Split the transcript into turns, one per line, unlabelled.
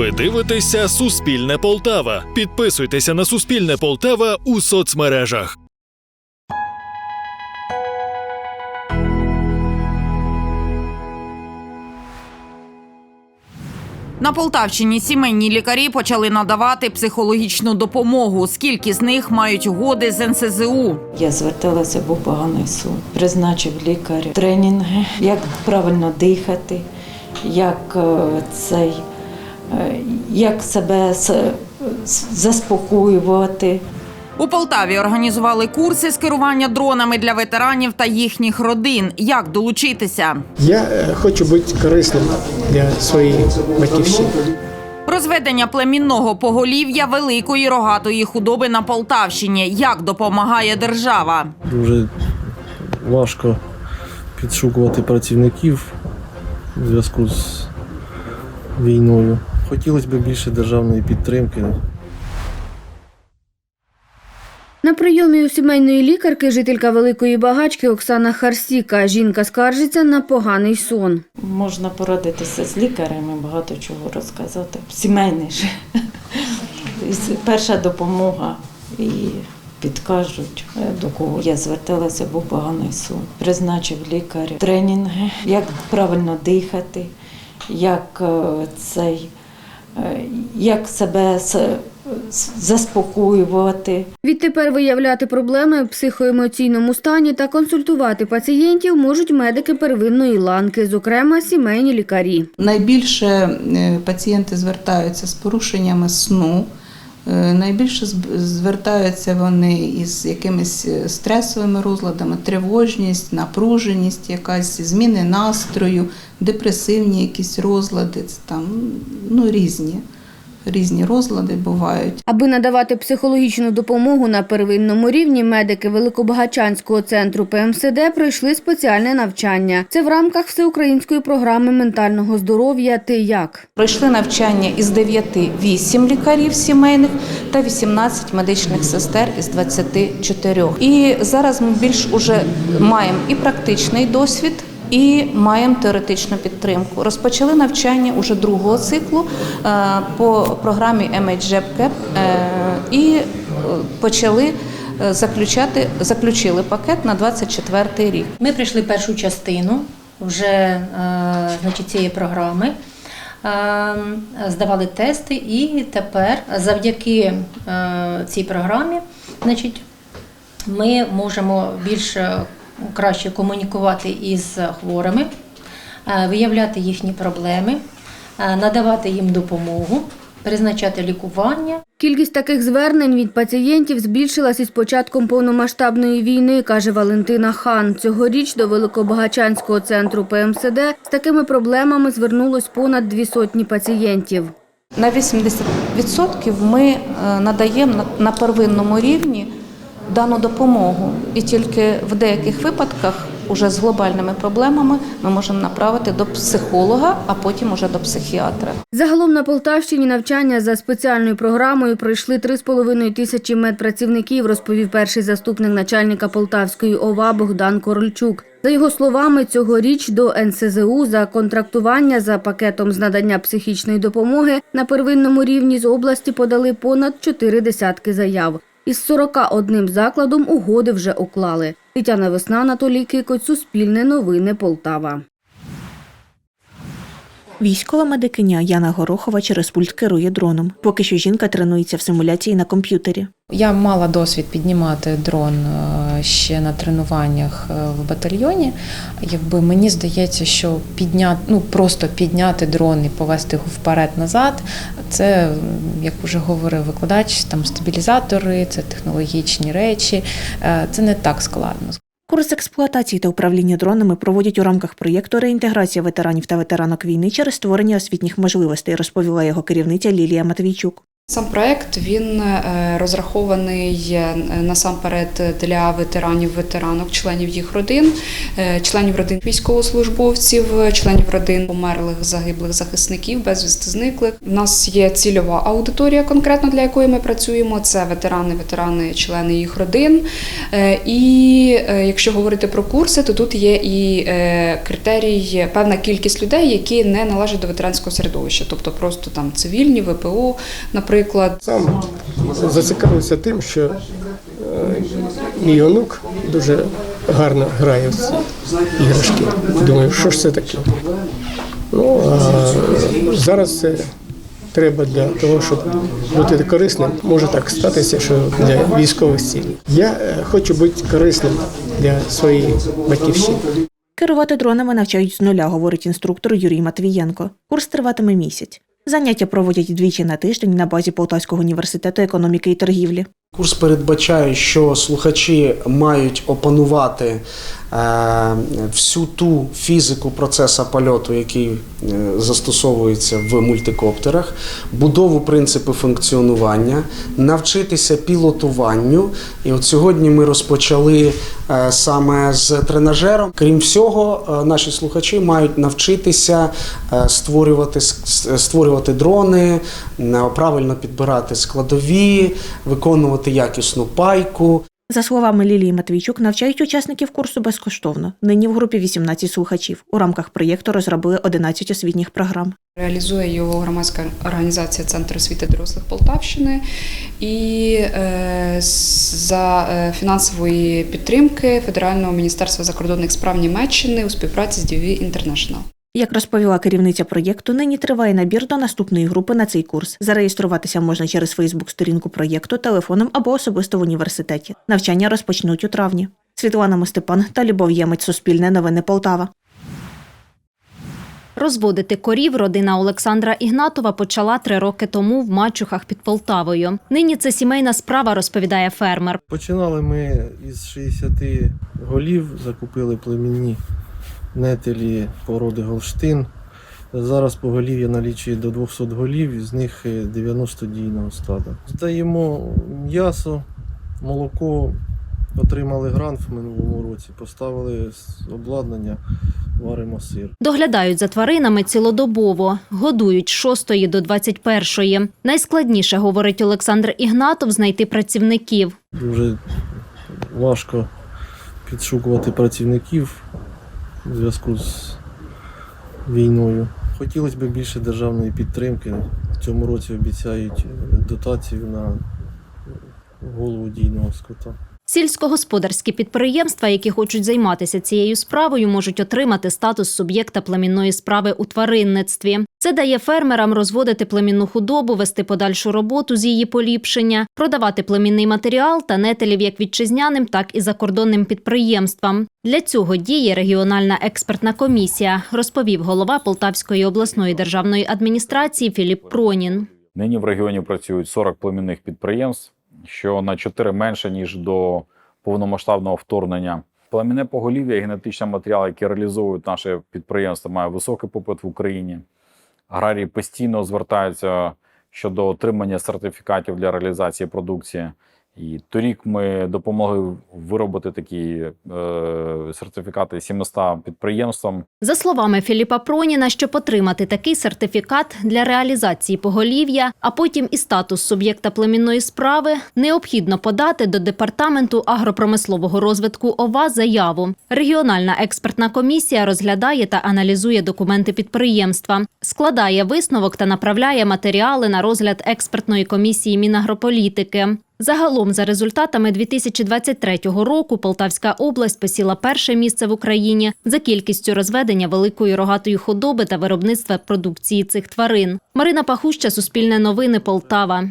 Ви дивитеся Суспільне Полтава. Підписуйтеся на Суспільне Полтава у соцмережах.
На Полтавщині сімейні лікарі почали надавати психологічну допомогу. Скільки з них мають угоди з НСЗУ?
Я зверталася, був поганий сон. Призначив лікар тренінги, як правильно дихати, як е, цей, як себе заспокоювати.
У Полтаві організували курси з керування дронами для ветеранів та їхніх родин. Як долучитися?
Я е, хочу бути корисним для своєї батьківщини.
Розведення племінного поголів'я великої рогатої худоби на Полтавщині. Як допомагає держава?
Дуже важко підшукувати працівників у зв'язку з війною. Хотілося б більше державної підтримки.
На прийомі у сімейної лікарки жителька великої багачки Оксана Харсіка. Жінка скаржиться на поганий сон.
Можна порадитися з лікарями, багато чого розказати. Сімейний же. Перша допомога і підкажуть, е, до кого я зверталася, був поганий сон. Призначив лікар тренінги, як правильно дихати, як е, цей, як себе заспокоювати.
Відтепер виявляти проблеми в психоемоційному стані та консультувати пацієнтів можуть медики первинної ланки, зокрема сімейні лікарі.
Найбільше е, пацієнти звертаються з порушеннями сну. Е, Найбільше звертаються вони із якимись е, стресовими розладами, тривожність, напруженість, якась зміни настрою, депресивні якісь розлади, там ну, різні, різні розлади бувають.
Аби надавати психологічну допомогу на первинному рівні, медики Великобагачанського центру ПМСД пройшли спеціальне навчання. Це в рамках всеукраїнської програми ментального здоров'я Ти як.
Пройшли навчання із 9 8 лікарів сімейних та 18 медичних сестер із 24. І зараз ми більш уже маємо і практичний досвід. І маємо теоретичну підтримку. Розпочали навчання уже другого циклу е, по програмі MHJEP е, і е, почали заключати, заключили пакет на 24 рік.
Ми прийшли першу частину вже значить, цієї програми, здавали тести, і тепер завдяки цій програмі значить, ми можемо більш е, краще комунікувати із хворими, е, виявляти їхні проблеми, е, надавати їм допомогу, призначати лікування.
Кількість таких звернень від пацієнтів збільшилась із початком повномасштабної війни, каже Валентина Хан. Цьогоріч до Великобагачанського центру ПМСД з такими проблемами звернулось понад дві сотні пацієнтів.
На 80% ми е, надаємо на- на первинному рівні дану допомогу. І тільки в деяких випадках, уже з глобальними проблемами, ми можемо направити до психолога, а потім уже до психіатра.
Загалом на Полтавщині навчання за спеціальною програмою пройшли 3,5 тисячі медпрацівників, розповів перший заступник начальника Полтавської ОВА Богдан Корольчук. За його словами, цьогоріч до НСЗУ за контрактування за пакетом з надання психічної допомоги на первинному рівні з області подали понад чотири десятки заяв. Із 41 закладом угоди вже уклали. Тетяна Весна, Анатолій Кикоць, Суспільне новини, Полтава.
Військова медикиня Яна Горохова через пульт керує дроном. Поки що жінка тренується в симуляції на комп'ютері.
Я мала досвід піднімати дрон е, ще на тренуваннях е, в батальйоні. Якби мені здається, що підняти, ну просто підняти дрон і повести його вперед-назад, це, як вже говорив викладач, там стабілізатори, це технологічні речі. Е, Це не так складно.
Курс експлуатації та управління дронами проводять у рамках проєкту реінтеграція ветеранів та ветеранок війни через створення освітніх можливостей, розповіла його керівниця Лілія Матвійчук.
Сам проект він е, розрахований е, насамперед для ветеранів, ветеранок, членів їх родин, е, членів родин військовослужбовців, членів родин померлих, загиблих захисників, безвісти зниклих. У нас є цільова аудиторія, конкретно для якої ми працюємо. Це ветерани, ветерани, члени їх родин. І якщо говорити про курси, то тут є і критерій, певна кількість людей, які не належать до ветеранського середовища, тобто просто там цивільні, ВПО, наприклад.
Сам зацікавився тим, що е, мій онук дуже гарно грає в ці іграшки. Думаю, що ж це таке? Ну, а зараз це треба для того, щоб бути корисним. Може так статися, що для військових цілей. Я е, хочу бути корисним для своєї батьківщини.
Керувати дронами навчають з нуля, говорить інструктор Юрій Матвієнко. Курс триватиме місяць. Заняття проводять двічі на тиждень на базі Полтавського університету економіки і торгівлі.
Курс передбачає, що слухачі мають опанувати е, всю ту фізику процесу польоту, який е, застосовується в мультикоптерах, будову принципу функціонування, навчитися пілотуванню. І от сьогодні ми розпочали е, саме з тренажером. Крім всього, наші слухачі мають навчитися створювати, створювати дрони, правильно підбирати складові, виконувати якісну пайку.
За словами Лілії Матвійчук, навчають учасників курсу безкоштовно. Нині в групі 18 слухачів. У рамках проєкту розробили 11 освітніх програм.
Реалізує його громадська організація Центр освіти дорослих Полтавщини і е, за е, фінансової підтримки Федерального міністерства закордонних справ Німеччини у співпраці з DV International.
Як розповіла керівниця проєкту, нині триває набір до наступної групи на цей курс. Зареєструватися можна через Фейсбук-сторінку проєкту, телефоном або особисто в університеті. Навчання розпочнуть у травні. Світлана Мостепан та Любов Ємець. Суспільне новини Полтава.
Розводити корів родина Олександра Ігнатова почала три роки тому в Мачухах під Полтавою. Нині це сімейна справа, розповідає фермер.
Починали ми із 60 голів, закупили племінні нетелі породи Голштин. Зараз поголів'я налічує до 200 голів, з них е, 90 дійного стада. Здаємо м'ясо, молоко, отримали грант в минулому році, поставили обладнання, варимо сир.
Доглядають за тваринами цілодобово, годують з 6 до 21. Найскладніше, говорить Олександр Ігнатов, знайти працівників.
Дуже важко підшукувати працівників у зв'язку з війною. Хотілося б більше державної підтримки. В цьому році обіцяють дотацію на голову дійного скота.
Сільськогосподарські підприємства, які хочуть займатися цією справою, можуть отримати статус суб'єкта племінної справи у тваринництві. Це дає фермерам розводити племінну худобу, вести подальшу роботу з її поліпшення, продавати племінний матеріал та нетелів як вітчизняним, так і закордонним підприємствам. Для цього діє регіональна експертна комісія, розповів голова Полтавської обласної державної адміністрації Філіп Пронін.
Нині в регіоні працюють 40 племінних підприємств, що на 4 менше ніж до повномасштабного вторгнення. Племінне поголів'я і генетичний матеріал, які реалізовують наше підприємство, має високий попит в Україні. Аграрії постійно звертаються щодо отримання сертифікатів для реалізації продукції. І торік ми допомогли виробити такі е, сертифікати 700 підприємствам.
За словами Філіпа Проніна, щоб отримати такий сертифікат для реалізації поголів'я, а потім і статус суб'єкта племінної справи, необхідно подати до департаменту агропромислового розвитку ОВА заяву. Регіональна експертна комісія розглядає та аналізує документи підприємства, складає висновок та направляє матеріали на розгляд експертної комісії Мінагрополітики. Загалом, за результатами 2023 року, Полтавська область посіла перше місце в Україні за кількістю розведення великої рогатої худоби та виробництва продукції цих тварин. Марина Пахуща, Суспільне новини, Полтава.